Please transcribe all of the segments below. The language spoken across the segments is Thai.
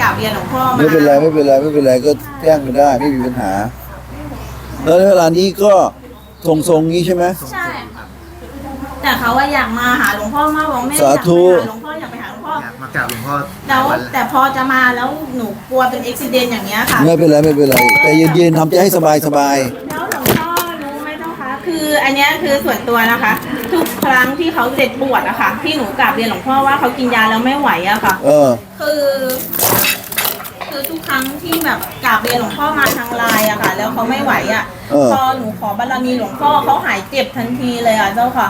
กราบเรียนหลวงพ่อมาไม่เป็นไรไม่เป็นไรไม่เป็นไรก็แจ้งมาได้ไม่มีปัญหา แล้วเวลานี้ก็ทรงทรงๆนี้ใช่ไหมใช่แต่เขาว่าอยากมาหาหลวงพ่อมากบอกแม่อยาสากธุไปหาหลวงพ่ออยากไปหาหลวงพ่ออยากมากราบหลวงพ่อแล้ววันแต่พอจะมาแล้วหนูกลัวเป็นอุบิเหตุอย่างเงี้ยค่ะ ไม่เป็นไรไม่เป็นไรแต่เย็นๆทำใจให้สบายสบาย คะคืออันเนี้ยคือส่วนตัวนะคะ ทุกครั้งที่เขาเจ็บปวดอะค่ะที่หนูกราบเรียนหลวงพ่อว่าเขากินยาแล้วไม่ไหวอะค่ะ เออ คือ คือทุกครั้งที่แบบกราบเรียนหลวงพ่อมาทางไลน์อะค่ะ แล้วเขาไม่ไหวอะเออ พอหนูขอบารมีหลวงพ่อเขาหายเจ็บทันทีเลยอะเจ้าค่ะ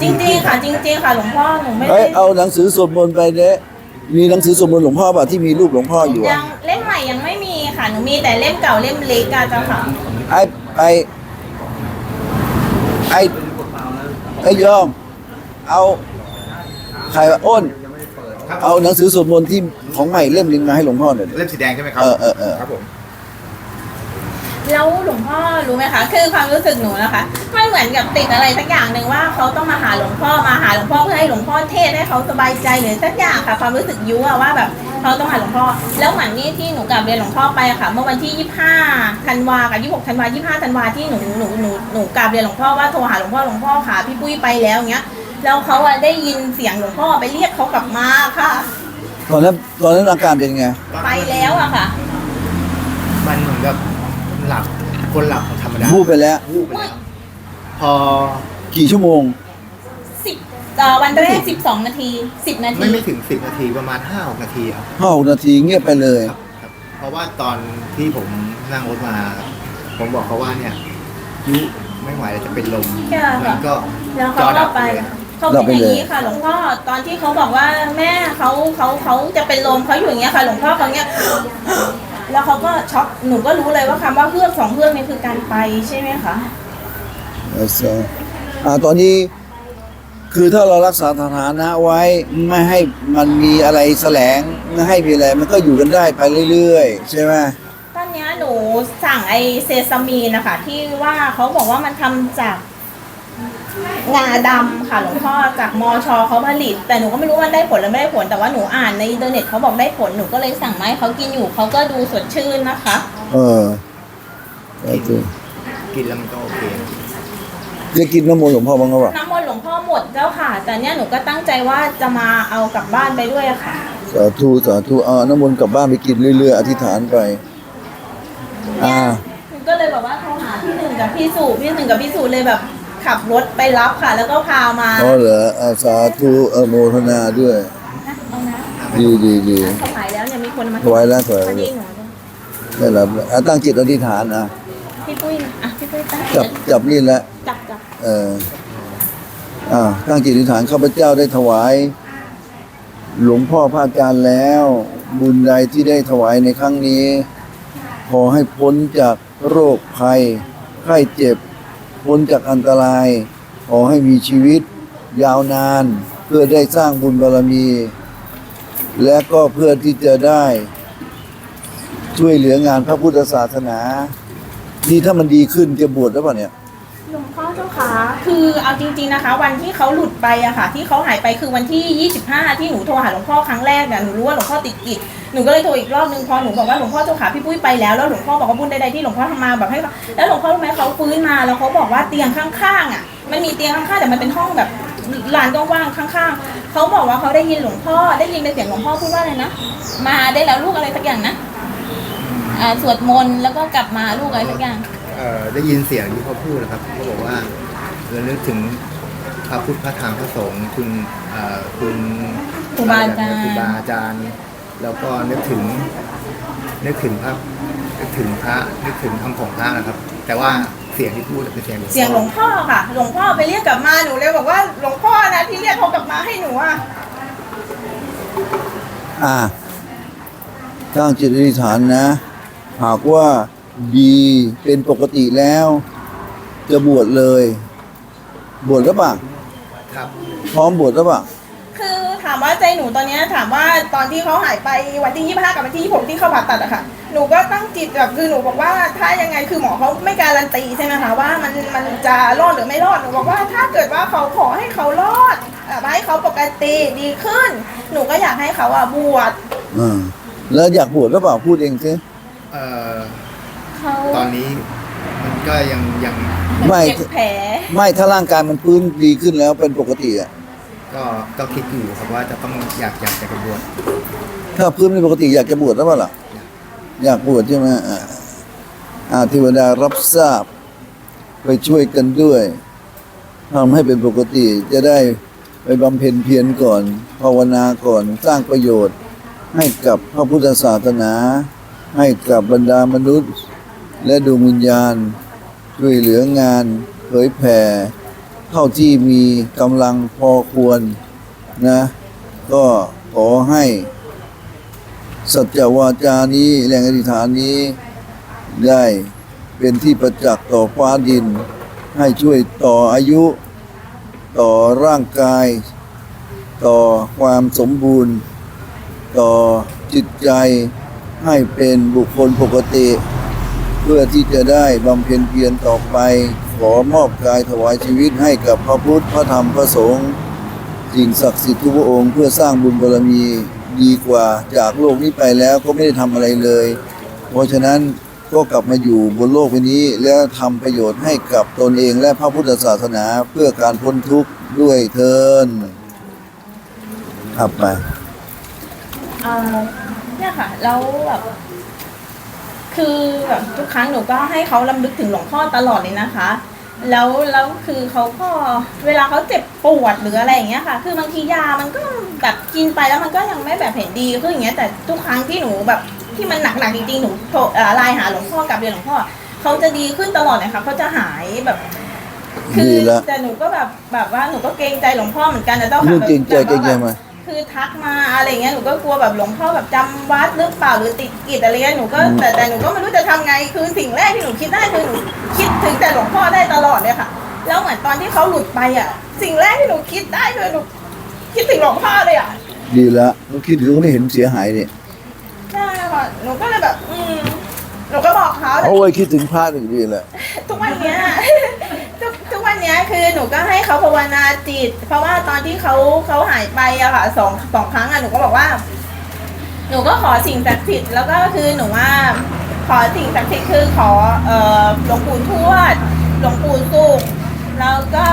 จริงๆค่ะ จริง ๆ ค่ะ หลวงพ่อหนูไม่เอ้ได้ยเอาหนังสือสวดมนต์ไปเนี่ยมีหนังสือสวดมนต์หลวงพ่อป่ะที่มีรูปหลวงพ่ออยู่ยัอะงเล่มใหม่ยังไม่มีค่ะหนูมีแต่เล่มเก่าเล่มเล็กอะเจ้าค่ะไอ้ไอ้ ไอ้ไอ้ยอม เอาใครวะอ้น ครับเอาหนังสือสวดมนต์ที่ของใหม่เล่มนึงมาให้หลวงพ่อหน่อยดิ เล่มสีแดงใช่ไหมครับเออเออเออ ครับผม แล้วหลวงพ่อรู้ไหมคะ คือความรู้สึกหนูนะคะ มันเหมือนกับติดอะไรสักอย่างหนึ่งว่าเขาต้องมาหาหลวงพ่อมาหาหลวงพ่อเพื่อให้หลวงพ่อเทศน์ให้เขาสบายใจหรือสักอย่างค่ะ ความรู้สึกยุอะว่าแบบ เขาต้องหาหลวงพ่อ แล้วเหมือนนี่ที่หนูกลับเรียนหลวงพ่อไปอะค่ะ เมื่อวันที่ 25ธันวากับ26ธันวา25ธันวาที่หนูหนูหนูหนูกลับเรียนหลวงพ่อว่าโทรหาหลวงพ่อหลวงพ่อค่ะพี่ปุ้ยไปแล้วเงี้ย แล้วเขาอะได้ยินเสียงหลวงพ่อไปเรียกเขากลับมาค่ะ ตอนนั้นตอนนั้นอาการเป็นไง ไปแล้วอะค่ะ มันเหมือนกับหลับคนหลับธรรมดาพูดไปแล้ว วูบไปแล้วพอกี่ชั่วโมงสิบ เอ่อวันแรกสิบสองนาทีสิบนาไม่ทีไม่ถึงสิบนาทีประมาณห้านาทีครับห้าหกนาทีเงียบไปเลย ครับครับ เพราะว่าตอนที่ผมนั่งรถมาครับผมบอกเขาว่าเนี่ยยุไม่ไหวแล้วจะเป็นลมใช่ค่ะ มันก็แล้วจเขาอดัก็บไปเลยเขาเป็นอย่างนี้ค่ะ หลวงพ่อตอนที่เขาบอกว่าแม่เขาเขาเขาจะเป็นลมเขาอยู่อย่างเงี้ยค่ะ หลวงพ่อเขาเนี้ย แล้วเขาก็ช็อกหนูก็รู้เลยว่าคำว่าเฮือกสองเฮือกนี่คือการไปใช่ไหมคะแล้วก็อ่าตอนนี้ คือถ้าเรารักษาสถานะไว้ไม่ให้มันมีอะไรแสลงไม่ให้มีอะไรมันก็อยู่กันได้ไปเรื่อยๆ ใช่ไหมตอนเนี้ยหนูสั่งไอเซซามีนนะคะที่ว่าเขาบอกว่ามันทำจากงาดำค่ะหลวงพ่อจากมอชอเขาผลิต แต่หนูก็ไม่รู้ว่าได้ผลหรือไม่ได้ผลแต่ว่าหนูอ่านในอินเทอร์เน็ตเขาบอกได้ผลหนูก็เลยสั่งมาให้เขากินอยู่เขาก็ดูสดชื่นนะคะ เออโอเคกินแล้วมันก็โอเค จะกินน้ำมนต์หลวงพ่อบ้างก็วะน้ำมนต์หลวงพ่อหมดเจ้าค่ะ แต่เนี้ยหนูก็ตั้งใจว่าจะมาเอากลับบ้านไปด้วยอะค่ะ สาธุสาธุเอาน้ำมนต์กลับบ้านไปกินเรื่อยๆ อธิษฐานไป อ่า หนูก็เลยแบบว่าโทรหาพี่หนึ่งกับพี่สุพี่หนึ่งกับพี่สุเลยแบบขับรถไปรับค่ะ แล้วก็พามาอ๋อเหรอเอาสาธุเออโมทนาด้วยเอานะดีดีดีถวายแล้วเนี่ยมีคนมาถวายแล้วถวายพอแล้ดีวหนูได้รับแล้วอะตั้งจิตอธิษฐานนะพี่ปุ้ยอะพี่ปุ้ยตั้งจับจับนี่แหละจับจับ เอออ่าตั้งจิตอธิษฐานข้าพเจ้าได้ถวาย หลวงพ่อพระอาจารย์แล้ว บุญใดที่ได้ถวายในครั้งนี้ ขอให้พ้นจากโรคภัย ไข้เจ็บ พ้นจากอันตราย ขอให้มีชีวิต ยาวนาน เพื่อได้สร้างบุญบารมี และก็เพื่อที่จะได้ ช่วยเหลืองานพระพุทธศาสนา นี่ถ้ามันดีขึ้นจะบวชแล้วเปล่าเนี่ย หลวงพ่อเจ้าค่ะ คือเอาจริง ๆนะคะ วันที่เขาหลุดไปอะค่ะ ที่เขาหายไปคือวันที่ 25 ที่หนูโทรหาหลวงพ่อครั้งแรกเนี่ยหนูรู้ว่าหลวงพ่อติดกิจหนูก็เลยโทรอีกรอบนึงพอหนูบอกว่าหลวงพ่อเจ้าค่ะพี่ปุ้ยไปแล้วแล้วหลวงพ่อบอกว่าบุญใดๆที่หลวงพ่อทำมาแบบให้แล้วหลวงพ่อรู้ไหมเขาฟื้นมาแล้วเขาบอกว่าเตียงข้างๆอะมันมีเตียงข้างๆแต่มันเป็นห้องแบบลานว้างๆข้างๆเขาบอกว่าเขาได้ยินหลวงพ่อได้ยินเป็นเสียงหลวงพ่อพูดว่าอะไรนะมาได้แล้วลูกอะไรสักอย่างนะอ่าสวดมนต์แล้วก็กลับมาลูกอะไรสักอย่าง ได้ยินเสียงที่เขาพูดนะครับเขาบอกว่าเรานึกถึงพระพุทธพระธรรมพระสงฆ์คุณเอ่อคุณครูบาอาจารย์ ครูบาอาจารย์ แล้วก็นึกถึงนึกถึงพระนึกถึงพระนึกถึงคำของพระนะครับ แต่ว่าเสียงที่พูดเป็นเสียงเสียงหลวงพ่อค่ะ หลวงพ่อไปเรียกกลับมาหนูเลยบอกว่าหลวงพ่อนะที่เรียกเขากลับมาให้หนูอะอ่าตั้งจิตอธิษฐานนะ หากว่า ดีเป็นปกติแล้ว จะบวชเลย บวชแล้วปล่ะครับพร้อมบวชแล้วปล่ะคือถามว่าใจหนูตอนเนี้ยถามว่าตอนที่เขาหายไปวันที่ 25 กับวันที่26ที่เขาผ่าตัดอะค่ะ หนูก็ตั้งจิตแบบคือหนูบอกว่าถ้ายังไงคือหมอเขาไม่การันตีใช่ไหมคะว่ามันมันจะรอดหรือไม่รอดหนูบอกว่าถ้าเกิดว่าเขาขอให้เขารอดแบบให้เขาปกติดีขึ้น หนูก็อยากให้เขาอะบวช อ่าแล้วอยากบวชหรือเปล่าพูดเองสิ เอ่อ เขาตอนนี้มันก็ยังยังไม่เจ็บแผลไม่ถ้าร่างกายมันพื้นดีขึ้นแล้วเป็นปกติอะก็ก็คิดอยู่ครับว่าจะต้องอยากอยากจะกระบวนถ้าพื้นเป็นปกติอยากจะบวชหรือเปล่าล่ะอยากบวชใช่ไหมอ่าอาเทวดารับทราบ ไปช่วยกันด้วยทำให้เป็นปกติจะได้ไปบำเพ็ญเพียรก่อน ภาวนาก่อนสร้างประโยชน์ ให้กับพระพุทธศาสนา ให้กับบรรดามนุษย์ และดวงวิญญาณ ช่วยเหลืองานเผยแผ่ เท่าที่มีกำลังพอควรนะ ก็ขอให้ สัจวาจานี้แรงอธิษฐานนี้ได้เป็นที่ประจักษ์ต่อฟ้าดิน ให้ช่วยต่ออายุ ต่อร่างกาย ต่อความสมบูรณ์ ต่อจิตใจให้เป็นบุคคลปกติ เพื่อที่จะได้บำเพ็ญเพียรต่อไป ขอมอบกายถวายชีวิตให้กับพระพุทธ พระธรรม พระสงฆ์สิ่งศักดิ์สิทธิ์ทุกพระองค์เพื่อสร้างบุญบารมีดีกว่าจากโลกนี้ไปแล้วก็ไม่ได้ทำอะไรเลย เพราะฉะนั้นก็กลับมาอยู่บนโลกใบนี้แล้วทำประโยชน์ให้กับตนเองและพระพุทธศาสนาเพื่อการพ้นทุกข์ด้วยเทินขับไปอ่อเนี่ยค่ะแล้วแบบ คือแบบทุกครั้งหนูก็ให้เขาลำลึกถึงหลวงพ่อตลอดเลยนะคะ แล้วแล้วคือเขาก็เวลาเขาเจ็บปวดหรืออะไรอย่างเงี้ยค่ะ คือบางทียามันก็แบบกินไปแล้วมันก็ยังไม่แบบเห็นดีขึ้นอย่างเงี้ยแต่ทุกครั้งที่หนูแบบที่มันหนักๆจริงๆหนูโทรเอ่อไลน์หาหลวงพ่อกลับเรียนหลวงพ่อเขาจะดีขึ้นตลอดเลยค่ะเขาจะหายแบบ คืดีละ แต่หนูก็แบบแบบว่าหนูก็เกรงใจหลวงพ่อเหมือนกันนะเจ้าค่ะเรื่องเกรงใจเกรงใจมา คือทักมาอะไรเงี้ยหนูก็กลัวแบบหลวงพ่อแบบจำวัดหรือเปล่าหรือติดกิจอะไรเงี้ยหนูก็อืมแต่แต่หนูก็ไม่รู้จะทำไงคือสิ่งแรกที่หนูคิดได้คือหนูคิดถึงแต่หลวงพ่อได้ตลอดเลยค่ะ แล้วเหมือนตอนที่เขาหลุดไปอะ สิ่งแรกที่หนูคิดได้คือหนูคิดถึงหลวงพ่อเลยอะ ดีละต้องคิดถึงไม่เห็นเสียหายเนี่ยใช่ค่ะหนูก็เลยแบบ อืม หนูก็บอกเขาเอาไว้คิดถึงพระหนึ่งดีแหละ ทุกวันเนี้ยทุกทุก วันเนี้ยคือหนูก็ให้เขาภาวนาจิต เพราะว่าตอนที่เขาเขาหายไปอะค่ะสองสองครั้งอะหนูก็บอกว่า หนูก็ขอสิ่งศักดิ์สิทธิ์แล้วก็คือหนูว่าขอสิ่งศักดิ์สิทธิ์คือขอเอ่อหลวงปู่ทวดหลวงปู่สุขแล้วก็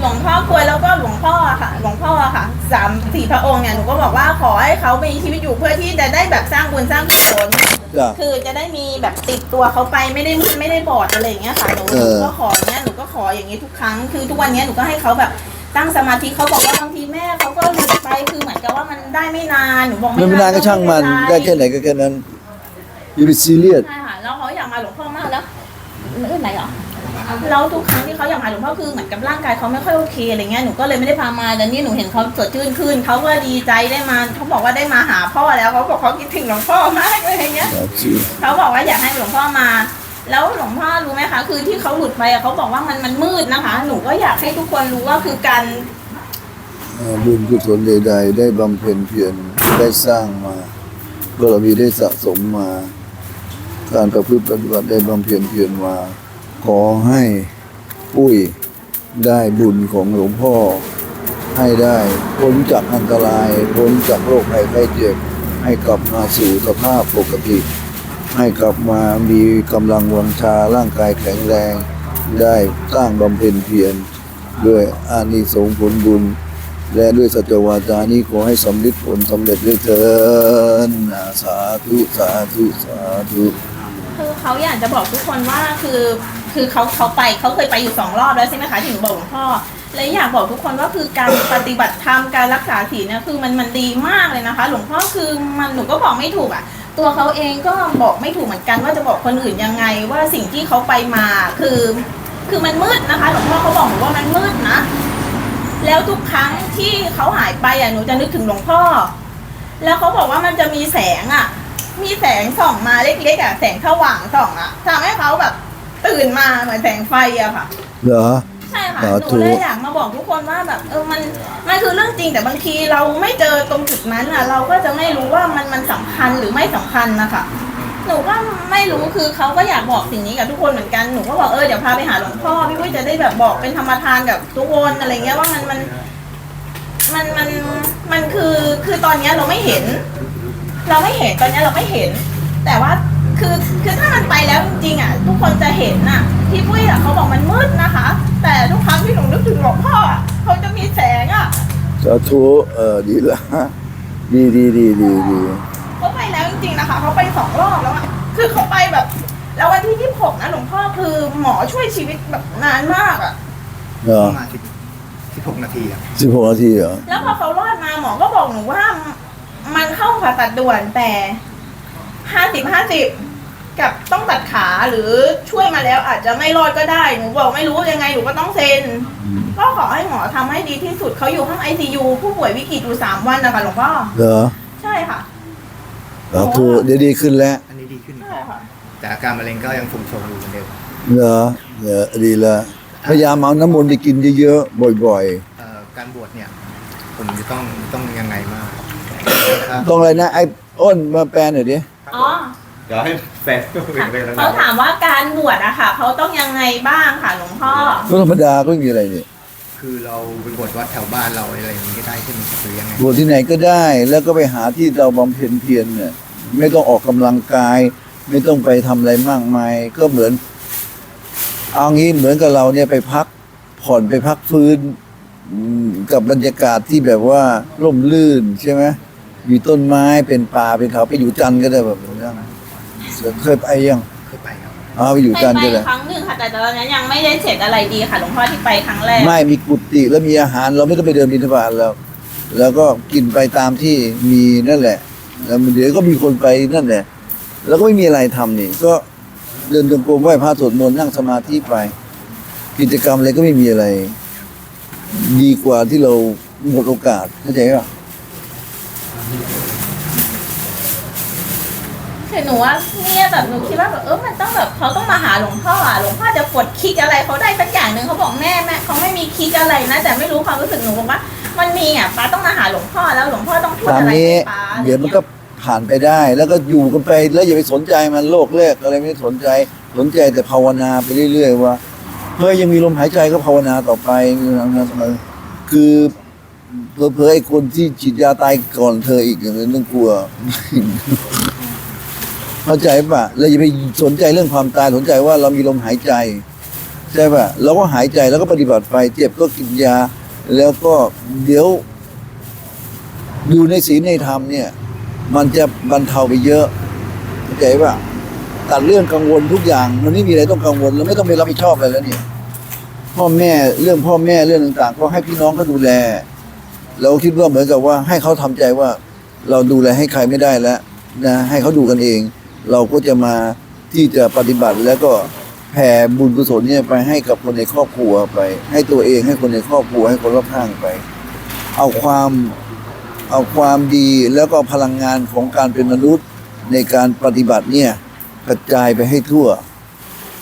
หลวงพ่อกลวยแล้วก็หลวงพ่อค่ะ หลวงพ่อค่ะสามสี่พระองค์เนี่ยหนูก็บอกว่าขอให้เขามีชีวิตอยู่เพื่อที่จะได้แบบสร้างบุญสร้างกุศล จ้ะคือจะได้มีแบบติดตัวเขาไปไม่ได้ไม่ได้บอดอะไรอย่างเงี้ยค่ะหนูเออก็ขอเนี้ยหนูก็ขออย่างนี้ทุกครั้งคือทุกวันเนี้ยหนูก็ให้เขาแบบตั้งสมาธิเขาบอกว่าบางทีแม่เขาก็หลุดไปคือเหมือนกับว่ามันได้ไม่นานหนูบอกไม่เป็นไรก็ช่างมันได้แค่ไหนก็แค่นั้นอย่าไปซีเรียส ใช่ค่ะแล้วเขาอยากมาหลวงพ่อมากแล้วเรื่องไหนเหรอ แล้วทุกครั้งที่เขาอยากมาหลวงพ่อคือเหมือนกับร่างกายเขาไม่ค่อยโอเคอะไรเงี้ยหนูก็เลยไม่ได้พามาแต่นี่หนูเห็นเขาสดชื่นขึ้นเขาก็ดีใจได้มาเขาบอกว่าได้มาหาพ่อแล้วเขาบอกเขาคิดถึงหลวงพ่อมากเลยอย่างเงี้ยเขาบอกว่าอยากให้หลวงพ่อมา แล้วหลวงพ่อรู้ไหมคะ คือที่เขาหลุดไปอะเขาบอกว่ามันมันมืดนะคะ หนูก็อยากให้ทุกคนรู้ว่าคือการเอ่อบุญกุศลใดๆได้บำเพ็ญเพียรได้สร้างมาบารมีได้สะสมมา การประพฤติปฏิบัติได้บำเพ็ญเพียรมา ขอให้ปุ้ยได้บุญของหลวงพ่อ ให้ได้พ้นจากอันตราย พ้นจากโรคภัยไข้เจ็บให้กลับมาสู่สภาพปกติ ให้กลับมามีกำลังวังชาร่างกายแข็งแรง ได้สร้างบำเพ็ญเพียรด้วยอานิสงส์ผลบุญ และด้วยสัจวาจานี้ขอให้สำเร็จผลสำเร็จด้วยเถินาสาธุสาธุสาธุคือเขาอยากจะบอกทุกคนว่าคือ คือเขาเขาไปเขาเคยไปอยู่สองรอบแล้วใช่ไหมคะที่หนูบอกหลวงพ่อเลยอยากบอกทุกคนว่าคือการปฏิบัติธรรมการรักษาศีลเนี่ยคือมันมันดีมากเลยนะคะ หลวงพ่อคือมันหนูก็บอกไม่ถูกอะ ตัวเขาเองก็บอกไม่ถูกเหมือนกันว่าจะบอกคนอื่นยังไง ว่าสิ่งที่เขาไปมาคือ คือมันมืดนะคะ หลวงพ่อเขาบอกหนูว่ามันมืดนะ แล้วทุกครั้งที่เขาหายไปอะหนูจะนึกถึงหลวงพ่อ แล้วเขาบอกว่ามันจะมีแสงอะ มีแสงส่องมาเล็กๆอะแสงสว่างส่องอะทำให้เขาแบบ ตื่นมาเหมือนแสงไฟอะค่ะ เหรอ ใช่ค่ะสาหธุนูเลยอยากมาบอกทุกคนว่าแบบเออมันมันคือเรื่องจริงแต่บางทีเราไม่เจอตรงจุดนั้นอะเราก็จะไม่รู้ว่ามันมันสำคัญหรือไม่สำคัญนะคะหนูก็ไม่รู้คือเขาก็อยากบอกสิ่งนี้กับทุกคนเหมือนกันหนูก็บอกเออเดี๋ยวพาไปหาหลวงพ่อพี่วุ้ยจะได้แบบบอกเป็นธรรมทานกับทุกคนอะไรเงี้ยว่ามันมันมันมันมันคือคือตอนเนี้ยเราไม่เห็น เราไม่เห็นตอนนี้เราไม่เห็น แต่ว่า คือคือถ้ามันไปแล้วจริงๆอะทุกคนจะเห็นน่ะพี่ปุ้ยอะเขาบอกมันมืดนะคะ แต่ทุกครั้งที่หนูนึกถึงหลวงพ่ออะเขาจะมีแสงอะสาธุเออดีละดีดีดีดีดีเขาไปแล้วจริงๆนะคะเขาไปสองรอบแล้วอะคือเขาไปแบบ แล้ววันที่ยี่สิบหกนะหลวงพ่อคือหมอช่วยชีวิตแบบนานมากอะเหรอประมาณสิบสิบหกนาทีครับสิบหกนาทีเหรอแล้วพอเขารอดมาหมอก็บอกหนูว่ามันเข้าผ่าตัดด่วนแต่ห้าสิบห้าสิบ กับต้องตัดขาหรือช่วยมาแล้วอาจจะไม่รอดก็ได้ หนูบอกไม่รู้ยังไงหนูก็ต้องเซ็นอืมก็ขอให้หมอทำให้ดีที่สุดเขาอยู่ห้องไอซียูผู้ป่วยวิกฤตอยู่สามวันนะคะหลวงพ่อ เหรอใช่ค่ะสาธุเดี๋ยวดีขึ้นแล้ว อันนี้ดีขึ้น ใช่ค่ะ แต่อาการมะเร็งก็ยังทรงๆอยู่เหมือนเดิมเหรอเหรอดีละพยายามเอาน้ำมนต์ไปกินเยอะๆบ่อยเอ่อการบวชเนี่ย ผมจะต้องต้องยังไงมากครับๆต้องอะไรนะไอ้อ้นมาแปลหน่อยดิ อ๋อ เดี๋ยวให้แฟนก็คุยไปแล้วเขาถามว่าการบวชอะค่ะเขาต้องยังไงบ้างค่ะหลวงพ่อ ก็ธรรมดาก็ไม่มีอะไรนี่คือเราไปบวชวัดแถวบ้านเราอะไรอย่างนี้ก็ได้ใช่ไหมครับหรือยังไงบวชที่ไหนก็ได้แล้วก็ไปหาที่เราบำเพ็ญเพียรเนี่ย ไม่ต้องออกกำลังกาย ไม่ต้องไปทำอะไรมากมาย ก็เหมือน เอางี้เหมือนกับเราเนี่ยไปพักผ่อนไปพักฟื้นอืมกับบรรยากาศที่แบบว่าร่มรื่นใช่ไหมมีต้นไม้เป็นป่าเป็นเขาไปอยู่จันทร์ก็ได้แบบนี้ เคยไปยังเคยไปครับเอาไปอยู่ไปจันทร์ไปก็ได้ครั้งหนึ่งค่ะแต่ตอนนั้นยังไม่ได้เสร็จอะไรดีค่ะหลวงพ่อที่ไปครั้งแรกไม่มีกุฏิแล้วมีอาหาร เราไม่ต้องไปเดินบิณฑบาตแล้วแล้วก็กินไปตามที่มีนั่นแหละ แล้วเดี๋ยวก็มีคนไปนั่นแหละ แล้วก็ไม่มีอะไรทำนี่ ก็เดินจงกรมไหว้พระสวดมนต์นั่งสมาธิไป กิจกรรมอะไรก็ไม่มีอะไร ดีกว่าที่เราหมดโอกาสเข้าใจป่ะ คือหนูว่าเนี่ยแบบหนูคิดว่าแบบเออมันต้องแบบเขาต้องมาหาหลวงพ่ออะหลวงพ่อจะกดคิกอะไรเขาได้สักอย่างหนึ่งเขาบอกแม่แม่เขาไม่มีคิกอะไรนะแต่ไม่รู้ความรู้สึกหนูบอกว่า มันมีอะป้าต้องมาหาหลวงพ่อแล้วหลวงพ่อต้องพูดตามอะไรนี้ให้ป้าเดี๋ยวมันก็ผ่านไปได้ แล้วก็อยู่กันไปแล้วอย่าไปสนใจมันโลกแรกอะไรไม่สนใจสนใจแต่ภาวนาไปเรื่อยๆว่าเฮ้ยยังมีลมหายใจก็ภาวนาต่อไปคือเพอๆไอ้คนที่ฉีดยาตายก่อนเธออีกอย่างนั้นต้องกลัว เข้าใจป่ะแล้วอย่าไปสนใจเรื่องความตายสนใจว่าเรามีลมหายใจใช่ป่ะเราก็หายใจแล้วก็ปฏิบัติไปเจ็บก็กินยา แล้วก็เดี๋ยวดูในศีลในธรรมเนี่ย มันจะบรรเทาไปเยอะเข้าใจป่ะตัดเรื่องกังวลทุกอย่างมันไม่มีอะไรต้องกังวลเราไม่ต้องไปรับผิดชอบอะไรแล้วเนี่ยพ่อแม่เรื่องพ่อแม่เรื่องต่าง ๆ ก็ให้พี่น้องเขาดูแล เราคิดว่าเหมือนกับว่าให้เขาทำใจว่า เราดูแลให้ใครไม่ได้แล้วนะให้เขาดูกันเอง เราก็จะมาที่จะปฏิบัติแล้วก็แผ่บุญกุศลเนี่ยไปให้กับคนในครอบครัวไป ให้ตัวเองให้คนในครอบครัวให้คนรอบข้างไป เอาความเอาความดีแล้วก็พลังงานของการเป็นมนุษย์ในการปฏิบัติเนี่ยกระจายไปให้ทั่ว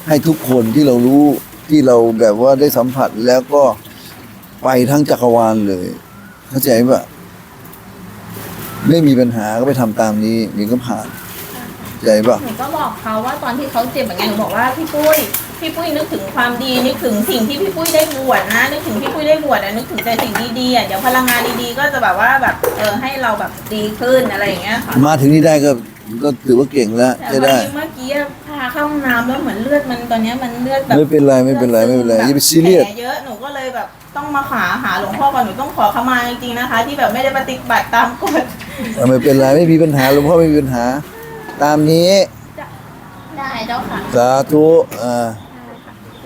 ให้ทุกคนที่เรารู้ที่เราแบบว่าได้สัมผัสแล้วก็ไปทั้งจักรวาลเลย เข้าใจปะไม่มีปัญหาก็ไปทำตามนี้นี่ก็ผ่าน เข้าใจปะหนูก็บอกเขาว่าตอนที่เขาเจ็บอย่างเงี้ยหนูบอกว่าพี่ปุ้ยพี่ปุ้ยนึกถึงความดีนึกถึงสิ่งที่พี่ปุ้ยได้บวชนะนึกถึงพี่ปุ้ยได้บวชอะนึกถึงแต่สิ่งดีๆอะเดี๋ยวพลังงานดีๆก็จะแบบว่าแบบเออให้เราแบบดีขึ้นอะไรอย่างเงี้ยค่ะมาถึงนี่ได้ก็ก็ถือว่าเก่งแล้วแต่จะพอได้ดีเมื่อกี้พาเข้าห้องน้ำแล้วเหมือนเลือดมันตอนเนี้ยมันเลือดแบบไม่เป็นไรไม่เป็นไรไม่เป็นไรอย่าไปซีเรียส แผลเยอะหนูก็เลยแบบต้องมาหาหาหลวงพ่อก่อนหนูต้องขอขมาจริงๆนะคะ ที่แบบไม่ได้ปฏิบัติตามกฎ เออไม่เป็นไรไม่มีปัญหาหลวงพ่อไม่มีปัญหา ตามนี้ได้เจ้าค่ะสาธุอ่า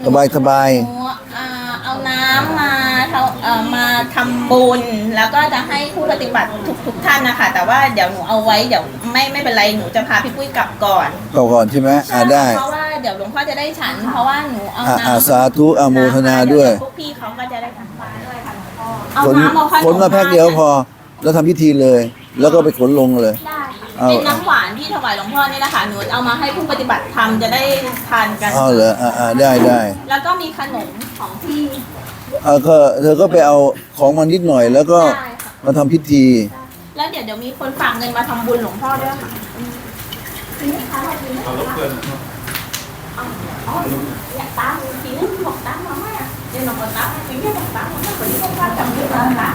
สบายสบาย หนูอ่าเอาน้ำมาเท่าเอ่อมาทำบุญ แล้วก็จะให้ผู้ปฏิบัติทุกทุกท่านนะคะ แต่ว่าเดี๋ยวหนูเอาไว้เดี๋ยวไม่ไม่เป็นไรหนูจะพาพี่ปุ้ยกลับก่อนก่อนก่อนใช่ไหมอ่าได้ เพราะว่าเดี๋ยวหลวงพ่อจะได้ฉัน เพราะว่าหนูเอาอ่าน้ำอ่าสาธุอาโมทนาด้วยพวกพี่เขาก็จะได้ทำฟ้าด้วยค่ะหลวงพ่อเอาขนน้ำเอาขนขนมาแพ็คเดียวพอ แล้วทำพิธีเลย แล้วก็ไปขนลงเลย ได้ เอาเป็นน้ำหวานที่ถวายหลวงพ่อนี่แหละค่ะหนูเอามาให้ผู้ปฏิบัติธรรมจะได้ทานกัน เอาเหรออ่าอ่าได้ได้แล้วก็มีขนมของพี่เอาก็เธอก็ไปเอาของมานิดหน่อย แล้วก็ได้ค่ะมาทำพิธี แล้วเดี๋ยวเดี๋ยวมีคนฝากเงินมาทำบุญหลวงพ่อด้วยค่ะเอาอยากตามทีนึงบอกตามมาไหมอะเดี๋ยวหนูบอกตามจริงๆบอกตามมาคนนี้บอกว่าจำได้ตามตาม